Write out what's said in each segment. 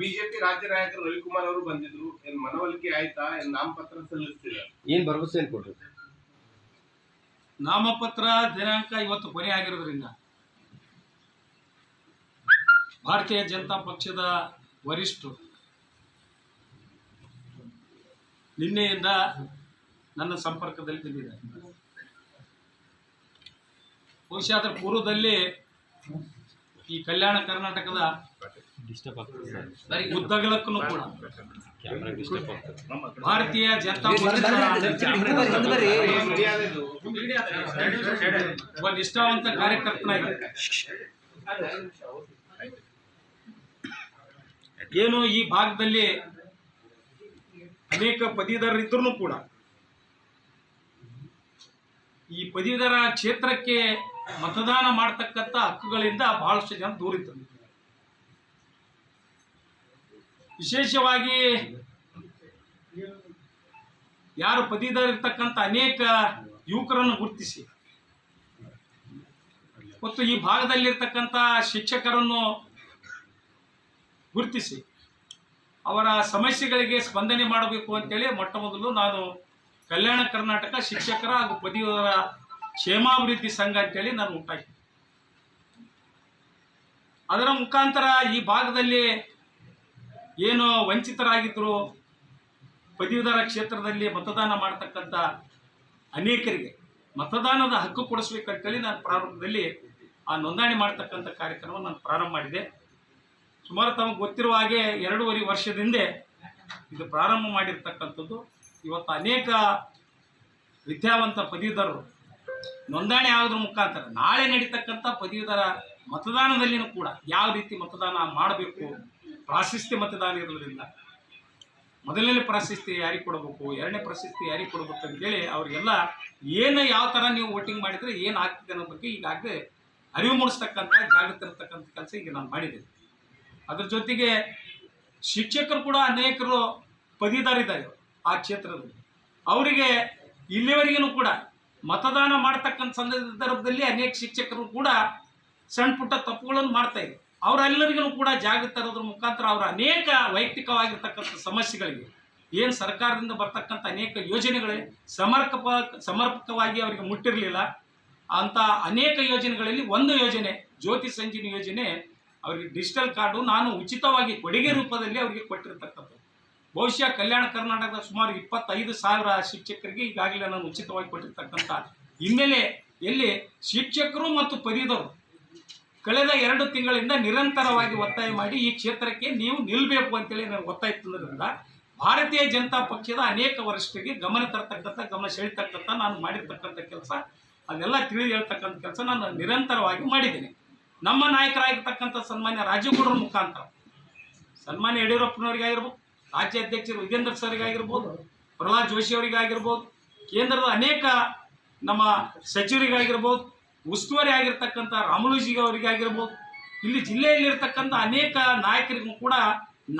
BJP ರಾಜ್ಯ ನಾಯಕರು ರವಿಕುಮಾರ್ ಅವರು ಬಂದಿದ್ರು. ಏನ್ ಮನವೊಲಿಕೆ ಆಯ್ತಾ? ಏನ್ ನಾಮಪತ್ರ ಸಲ್ಲಿಸ್ತೀರ? ಏನ್ ಭರವಸೆ ಏನ್ ಕೊಡ್ರಿ? ನಾಮಪತ್ರ ದಿನಾಂಕ ಇವತ್ತು ಕೊನೆ ಆಗಿರೋದ್ರಿಂದ ಭಾರತೀಯ ಜನತಾ ಪಕ್ಷದ ವರಿಷ್ಠರು ನಿನ್ನೆಯಿಂದ ನನ್ನ ಸಂಪರ್ಕದಲ್ಲಿ ಬಂದಿದ್ದಾರೆ. ಬಹುಶಃ ಅದರ ಪೂರ್ವದಲ್ಲಿ ಈ ಕಲ್ಯಾಣ ಕರ್ನಾಟಕದ ಉದ್ದಗಲಕ್ಕೂ ಕೂಡ ಭಾರತೀಯ ಜನತಾ ಪಕ್ಷದ ಒಬ್ಬ ನಿಷ್ಠಾವಂತ ಕಾರ್ಯಕರ್ತನಾಗಿ. ಏನು ಈ ಭಾಗದಲ್ಲಿ ಅನೇಕ ಪದವೀಧರರಿದ್ರೂ ಕೂಡ ಈ ಪದವೀಧರ ಕ್ಷೇತ್ರಕ್ಕೆ ಮತದಾನ ಮಾಡ್ತಕ್ಕಂಥ ಹಕ್ಕುಗಳಿಂದ ಬಹಳಷ್ಟು ಜನ ದೂರಿದ್ದರು ವಿಶೇಷವಾಗಿ ಯಾರು ಪದವೀಧರ ಇರ್ತಕ್ಕಂಥ ಅನೇಕ ಯುವಕರನ್ನು ಗುರುತಿಸಿ. ಮತ್ತು ಈ ಭಾಗದಲ್ಲಿರ್ತಕ್ಕಂಥ ಶಿಕ್ಷಕರನ್ನು ಗುರುತಿಸಿ. ಅವರ ಸಮಸ್ಯೆಗಳಿಗೆ ಸ್ಪಂದನೆ ಮಾಡಬೇಕು ಅಂತೇಳಿ ಮೊಟ್ಟ ಮೊದಲು ನಾನು ಕಲ್ಯಾಣ ಕರ್ನಾಟಕ ಶಿಕ್ಷಕರ ಹಾಗೂ ಪದವೀಧರ ಕ್ಷೇಮಾಭಿವೃದ್ಧಿ ಸಂಘ ಅಂತೇಳಿ ನಾನು ಉಂಟಾಗಿದ್ದೆ ಅದರ ಮುಖಾಂತರ ಈ ಭಾಗದಲ್ಲಿ ಏನು ವಂಚಿತರಾಗಿದ್ದರು ಪದವೀಧರ ಕ್ಷೇತ್ರದಲ್ಲಿ ಮತದಾನ ಮಾಡ್ತಕ್ಕಂಥ ಅನೇಕರಿಗೆ ಮತದಾನದ ಹಕ್ಕು ಕೊಡಿಸ್ಬೇಕಂತೇಳಿ ನಾನು ಪ್ರಾರಂಭದಲ್ಲಿ ಆ ನೋಂದಣಿ ಮಾಡ್ತಕ್ಕಂಥ ಕಾರ್ಯಕ್ರಮವನ್ನು ನಾನು ಪ್ರಾರಂಭ ಮಾಡಿದೆ. ಸುಮಾರು ತಮಗೆ ಗೊತ್ತಿರುವ ಹಾಗೆ ಎರಡೂವರೆ ವರ್ಷದಿಂದ ಇದು ಪ್ರಾರಂಭ ಮಾಡಿರ್ತಕ್ಕಂಥದ್ದು. ಇವತ್ತು ಅನೇಕ ವಿದ್ಯಾವಂತ ಪದವೀಧರರು ನೋಂದಣಿ ಆಗೋದ್ರ ಮುಖಾಂತರ ನಾಳೆ ನಡೀತಕ್ಕಂಥ ಪದವೀಧರ ಮತದಾನದಲ್ಲಿನೂ ಕೂಡ ಯಾವ ರೀತಿ ಮತದಾನ ಮಾಡಬೇಕು ಪ್ರಾಶಸ್ತ್ಯ ಮತದಾನ ಇರೋದ್ರಿಂದ ಮೊದಲನೇ ಪ್ರಶಸ್ತಿ ಯಾರಿಗೆ ಕೊಡಬೇಕು, ಎರಡನೇ ಪ್ರಶಸ್ತಿ ಯಾರಿಗೆ ಕೊಡಬೇಕು ಅಂತೇಳಿ ಅವರಿಗೆಲ್ಲ ಏನು ಯಾವ ಥರ ನೀವು ವೋಟಿಂಗ್ ಮಾಡಿದರೆ ಏನು ಆಗ್ತಿದೆ ಅನ್ನೋ ಬಗ್ಗೆ ಈಗಾಗಲೇ ಅರಿವು ಮೂಡಿಸ್ತಕ್ಕಂಥ ಜಾಗೃತಿ ಇರತಕ್ಕಂಥ ಕೆಲಸ ಈಗ ನಾನು ಮಾಡಿದೆ. ಅದ್ರ ಜೊತೆಗೆ ಶಿಕ್ಷಕರು ಕೂಡ ಅನೇಕರು ಪದೀದಾರಿದ್ದಾರೆ ಆ ಕ್ಷೇತ್ರದಲ್ಲಿ. ಅವರಿಗೆ ಇಲ್ಲಿವರೆಗೂ ಕೂಡ ಮತದಾನ ಮಾಡ್ತಕ್ಕಂಥ ಸಂದರ್ಭದಲ್ಲಿ ಅನೇಕ ಶಿಕ್ಷಕರು ಕೂಡ ಸಣ್ಣ ಪುಟ್ಟ ತಪ್ಪುಗಳನ್ನು ಮಾಡ್ತಾ ಇದ್ದಾರೆ. ಅವರೆಲ್ಲರಿಗೂ ಕೂಡ ಜಾಗೃತಿ ತರೋದ್ರ ಮುಖಾಂತರ ಅವರ ಅನೇಕ ವೈಯಕ್ತಿಕವಾಗಿರ್ತಕ್ಕಂಥ ಸಮಸ್ಯೆಗಳಿಗೆ ಏನು ಸರ್ಕಾರದಿಂದ ಬರ್ತಕ್ಕಂಥ ಅನೇಕ ಯೋಜನೆಗಳೇ ಸಮರ್ಪಕ, ಸಮರ್ಪಕವಾಗಿ ಅವರಿಗೆ ಮುಟ್ಟಿರಲಿಲ್ಲ. ಅಂತ ಅನೇಕ ಯೋಜನೆಗಳಲ್ಲಿ ಒಂದು ಯೋಜನೆ, ಜ್ಯೋತಿ ಸಂಜೀವಿನಿ ಯೋಜನೆ ಅವರಿಗೆ ಡಿಜಿಟಲ್ ಕಾರ್ಡು ನಾನು ಉಚಿತವಾಗಿ ಕೊಡುಗೆ ರೂಪದಲ್ಲಿ ಅವರಿಗೆ ಕೊಟ್ಟಿರ್ತಕ್ಕಂಥದ್ದು. ಬಹುಶಃ ಕಲ್ಯಾಣ ಕರ್ನಾಟಕದ ಸುಮಾರು ಇಪ್ಪತ್ತೈದು ಸಾವಿರ ಶಿಕ್ಷಕರಿಗೆ ಈಗಾಗಲೇ ನಾನು ಉಚಿತವಾಗಿ ಕೊಟ್ಟಿರ್ತಕ್ಕಂಥ ಹಿನ್ನೆಲೆ ಎಲ್ಲಿ ಶಿಕ್ಷಕರು ಮತ್ತು ಪದವೀಧರರು ಕಳೆದ ಎರಡು ತಿಂಗಳಿಂದ ನಿರಂತರವಾಗಿ ಒತ್ತಾಯ ಮಾಡಿ ಈ ಕ್ಷೇತ್ರಕ್ಕೆ ನೀವು ನಿಲ್ಲಬೇಕು ಅಂತೇಳಿ ನಾನು ಒತ್ತಾಯ ತಂದ್ರಿಂದ ಭಾರತೀಯ ಜನತಾ ಪಕ್ಷದ ಅನೇಕ ವರಿಷ್ಠರಿಗೆ ಗಮನ ತರ್ತಕ್ಕಂಥ, ಗಮನ ಸೆಳಿತಕ್ಕಂಥ, ನಾನು ಮಾಡಿರ್ತಕ್ಕಂಥ ಕೆಲಸ, ಅದೆಲ್ಲ ತಿಳಿದು ಹೇಳ್ತಕ್ಕಂಥ ಕೆಲಸ ನಾನು ನಿರಂತರವಾಗಿ ಮಾಡಿದ್ದೇನೆ. ನಮ್ಮ ನಾಯಕರಾಗಿರ್ತಕ್ಕಂಥ ಸನ್ಮಾನ್ಯ ರಾಜೀವ್ಗೌಡರ ಮುಖಾಂತರ. ಸನ್ಮಾನ್ಯ ಯಡಿಯೂರಪ್ಪನವರಿಗಾಗಿರ್ಬೋದು ರಾಜ್ಯ ಅಧ್ಯಕ್ಷರು ವಿಜೇಂದ್ರ ಸರ್ಗಾಗಿರ್ಬೋದು ಪ್ರಹ್ಲಾದ್ ಜೋಶಿ ಅವರಿಗಾಗಿರ್ಬೋದು ಕೇಂದ್ರದ ಅನೇಕ ನಮ್ಮ ಸಚಿವರಿಗಾಗಿರ್ಬೋದು ಉಸ್ತುವಾರಿ ಆಗಿರ್ತಕ್ಕಂಥ ರಾಮಲೋಜಿಗೆ ಅವರಿಗೆ ಆಗಿರ್ಬೋದು ಇಲ್ಲಿ ಜಿಲ್ಲೆಯಲ್ಲಿರ್ತಕ್ಕಂಥ ಅನೇಕ ನಾಯಕರಿಗೂ ಕೂಡ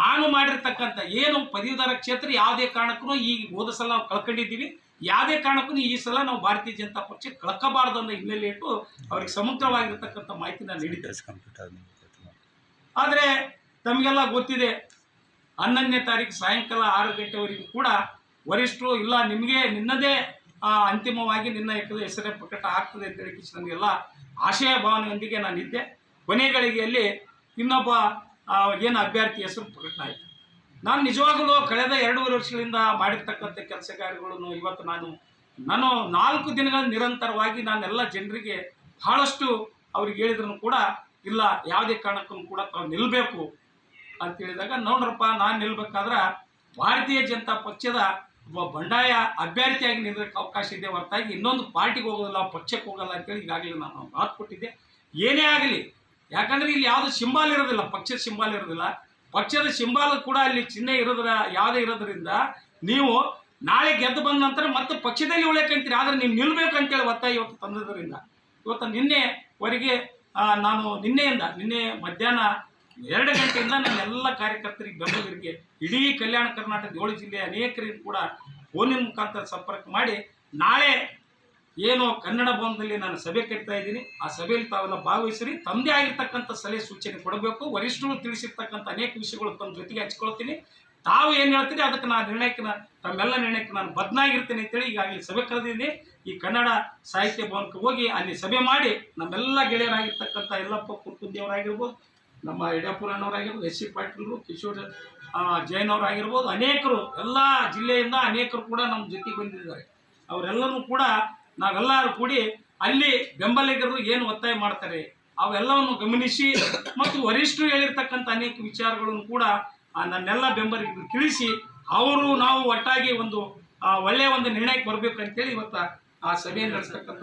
ನಾನು ಮಾಡಿರ್ತಕ್ಕಂಥ ಏನು ಪದವೀಧರ ಕ್ಷೇತ್ರ ಯಾವುದೇ ಕಾರಣಕ್ಕೂ ಈ ಹೋದ ಸಲ ನಾವು ಕಳ್ಕೊಂಡಿದ್ದೀವಿ. ಯಾವುದೇ ಕಾರಣಕ್ಕೂ ಈ ಸಲ ನಾವು ಭಾರತೀಯ ಜನತಾ ಪಕ್ಷ ಕಳ್ಕಬಾರದು ಅನ್ನೋ ಹಿನ್ನೆಲೆ ಇಟ್ಟು ಅವ್ರಿಗೆ ಸಮಗ್ರವಾಗಿರ್ತಕ್ಕಂಥ ಮಾಹಿತಿ ನಾನು ನೀಡಿದ್ದೆ. ಆದರೆ ತಮಗೆಲ್ಲ ಗೊತ್ತಿದೆ ಹನ್ನೊಂದನೇ ತಾರೀಕು ಸಾಯಂಕಾಲ ಆರು ಗಂಟೆವರೆಗೂ ಕೂಡ ವರಿಷ್ಠರು ಇಲ್ಲ ನಿಮಗೆ ನಿನ್ನದೇ ಅಂತಿಮವಾಗಿ ನಿನ್ನ ಹೆಸರು ಹೆಸರೇ ಪ್ರಕಟ ಆಗ್ತದೆ ಅಂತ ಹೇಳಿ ನನಗೆಲ್ಲ ಆಶಯ ಭಾವನೆಯೊಂದಿಗೆ ನಾನು ಇದ್ದೆ. ಕೊನೆ ಗಳಿಗೆಯಲ್ಲಿ ಇನ್ನೊಬ್ಬ ಏನು ಅಭ್ಯರ್ಥಿ ಹೆಸರು ಪ್ರಕಟ ಆಯಿತು. ನಾನು ನಿಜವಾಗಲೂ ಕಳೆದ ಎರಡೂವರೆ ವರ್ಷಗಳಿಂದ ಮಾಡಿರ್ತಕ್ಕಂಥ ಕೆಲಸ ಕಾರ್ಯಗಳನ್ನು ಇವತ್ತು ನಾನು ನಾನು ನಾಲ್ಕು ದಿನಗಳ ನಿರಂತರವಾಗಿ ನಾನೆಲ್ಲ ಜನರಿಗೆ ಬಹಳಷ್ಟು ಅವ್ರಿಗೆ ಹೇಳಿದ್ರು ಕೂಡ ಇಲ್ಲ, ಯಾವುದೇ ಕಾರಣಕ್ಕೂ ಕೂಡ ತಾವು ನಿಲ್ಲಬೇಕು ಅಂತ ಹೇಳಿದಾಗ, ನೋಡ್ರಪ್ಪ, ನಾನು ನಿಲ್ಬೇಕಾದ್ರೆ ಭಾರತೀಯ ಜನತಾ ಪಕ್ಷದ ಒಬ್ಬ ಬಂಡಾಯ ಅಭ್ಯರ್ಥಿಯಾಗಿ ನಿಲ್ಲಕ್ಕೆ ಅವಕಾಶ ಇದೆ. ಹೊರತಾಗಿ ಇನ್ನೊಂದು ಪಾರ್ಟಿಗೆ ಹೋಗೋದಿಲ್ಲ, ಪಕ್ಷಕ್ಕೆ ಹೋಗಲ್ಲ ಅಂತೇಳಿ ಈಗಾಗಲೇ ನಾನು ಮಾತು ಕೊಟ್ಟಿದ್ದೆ. ಏನೇ ಆಗಲಿ, ಯಾಕಂದ್ರೆ ಇಲ್ಲಿ ಯಾವುದು ಸಿಂಬಾಲ್ ಇರೋದಿಲ್ಲ, ಪಕ್ಷದ ಸಿಂಬಾಲ್ ಇರೋದಿಲ್ಲ. ಪಕ್ಷದ ಸಿಂಬಾಲ್ ಕೂಡ ಅಲ್ಲಿ ಚಿಹ್ನೆ ಇರೋದ್ರ, ಯಾವುದೇ ಇರೋದ್ರಿಂದ ನೀವು ನಾಳೆ ಗೆದ್ದು ಬಂದ ನಂತರ ಮತ್ತೆ ಪಕ್ಷದಲ್ಲಿ ಉಳಿಯಕ್ಕಂತೀರಿ ಆದರೆ ನೀವು ನಿಲ್ಬೇಕು ಅಂತೇಳಿ ಒತ್ತಾಯ ಇವತ್ತು ತಂದಿದ್ದರಿಂದ. ಇವತ್ತು ನಿನ್ನೆವರೆಗೆ ನಾನು ನಿನ್ನೆಯಿಂದ, ನಿನ್ನೆ ಮಧ್ಯಾಹ್ನ ಎರಡು ಗಂಟೆಯಿಂದ ನನ್ನ ಎಲ್ಲ ಕಾರ್ಯಕರ್ತರಿಗೆ ಬೆಂಬಲಿಗರಿಗೆ ಇಡೀ ಕಲ್ಯಾಣ ಕರ್ನಾಟಕದ ಏಳು ಜಿಲ್ಲೆಯ ಅನೇಕರಿಗೆ ಕೂಡ ಫೋನಿನ ಮುಖಾಂತರ ಸಂಪರ್ಕ ಮಾಡಿ ನಾಳೆ ಏನು ಕನ್ನಡ ಭವನದಲ್ಲಿ ನಾನು ಸಭೆ ಕರಿತಾ ಇದ್ದೀನಿ. ಆ ಸಭೆಯಲ್ಲಿ ತಾವೆಲ್ಲ ಭಾಗವಹಿಸಿರಿ. ತಮ್ಮದೇ ಆಗಿರ್ತಕ್ಕಂಥ ಸಲಹೆ ಸೂಚನೆ ಕೊಡಬೇಕು. ವರಿಷ್ಠರು ತಿಳಿಸಿರ್ತಕ್ಕಂಥ ಅನೇಕ ವಿಷಯಗಳು ತಮ್ಮ ಜೊತೆಗೆ ಹಚ್ಕೊಳ್ತೀನಿ. ತಾವು ಏನು ಹೇಳ್ತೀರಿ ಅದಕ್ಕೆ ನಾನು ನಿರ್ಣಯಕ್ಕೆ ತಮ್ಮೆಲ್ಲ ನಿರ್ಣಯಕ್ಕೆ ನಾನು ಬದ್ನಾಗಿರ್ತೀನಿ ಅಂತೇಳಿ ಈಗಾಗಲೇ ಸಭೆ ಕರೆದಿದ್ದೀನಿ. ಈ ಕನ್ನಡ ಸಾಹಿತ್ಯ ಭವನಕ್ಕೆ ಹೋಗಿ ಅಲ್ಲಿ ಸಭೆ ಮಾಡಿ ನಮ್ಮೆಲ್ಲ ಗೆಳೆಯರಾಗಿರ್ತಕ್ಕಂಥ ಯಲ್ಲಪ್ಪ ಕುರ್ಕುಂದಿಯವರಾಗಿರ್ಬೋದು ನಮ್ಮ ಯಡಿಯೂರಪ್ಪನವರಾಗಿರ್ಬೋದು ಎಸ್ ಸಿ ಪಾಟೀಲ್ರು, ಕಿಶೋರ್ ಜೈನ್ ಅವರಾಗಿರ್ಬೋದು ಅನೇಕರು, ಎಲ್ಲ ಜಿಲ್ಲೆಯಿಂದ ಅನೇಕರು ಕೂಡ ನಮ್ಮ ಜೊತೆಗೆ ಬಂದಿದ್ದಾರೆ. ಅವರೆಲ್ಲರೂ ಕೂಡ ನಾವೆಲ್ಲರೂ ಕೂಡಿ ಅಲ್ಲಿ ಬೆಂಬಲಿಗರು ಏನು ಒತ್ತಾಯ ಮಾಡ್ತಾರೆ, ಅವೆಲ್ಲವನ್ನು ಗಮನಿಸಿ ಮತ್ತು ವರಿಷ್ಠರು ಹೇಳಿರ್ತಕ್ಕಂಥ ಅನೇಕ ವಿಚಾರಗಳನ್ನು ಕೂಡ ನನ್ನೆಲ್ಲ ಬೆಂಬಲಿಗರು ತಿಳಿಸಿ, ಅವರು ನಾವು ಒಟ್ಟಾಗಿ ಒಂದು ಒಳ್ಳೆಯ ಒಂದು ನಿರ್ಣಯಕ್ಕೆ ಬರಬೇಕು ಅಂತೇಳಿ ಇವತ್ತು, ಆ ಸಭೆಯನ್ನು ನಡೆಸ್ತಕ್ಕಂಥ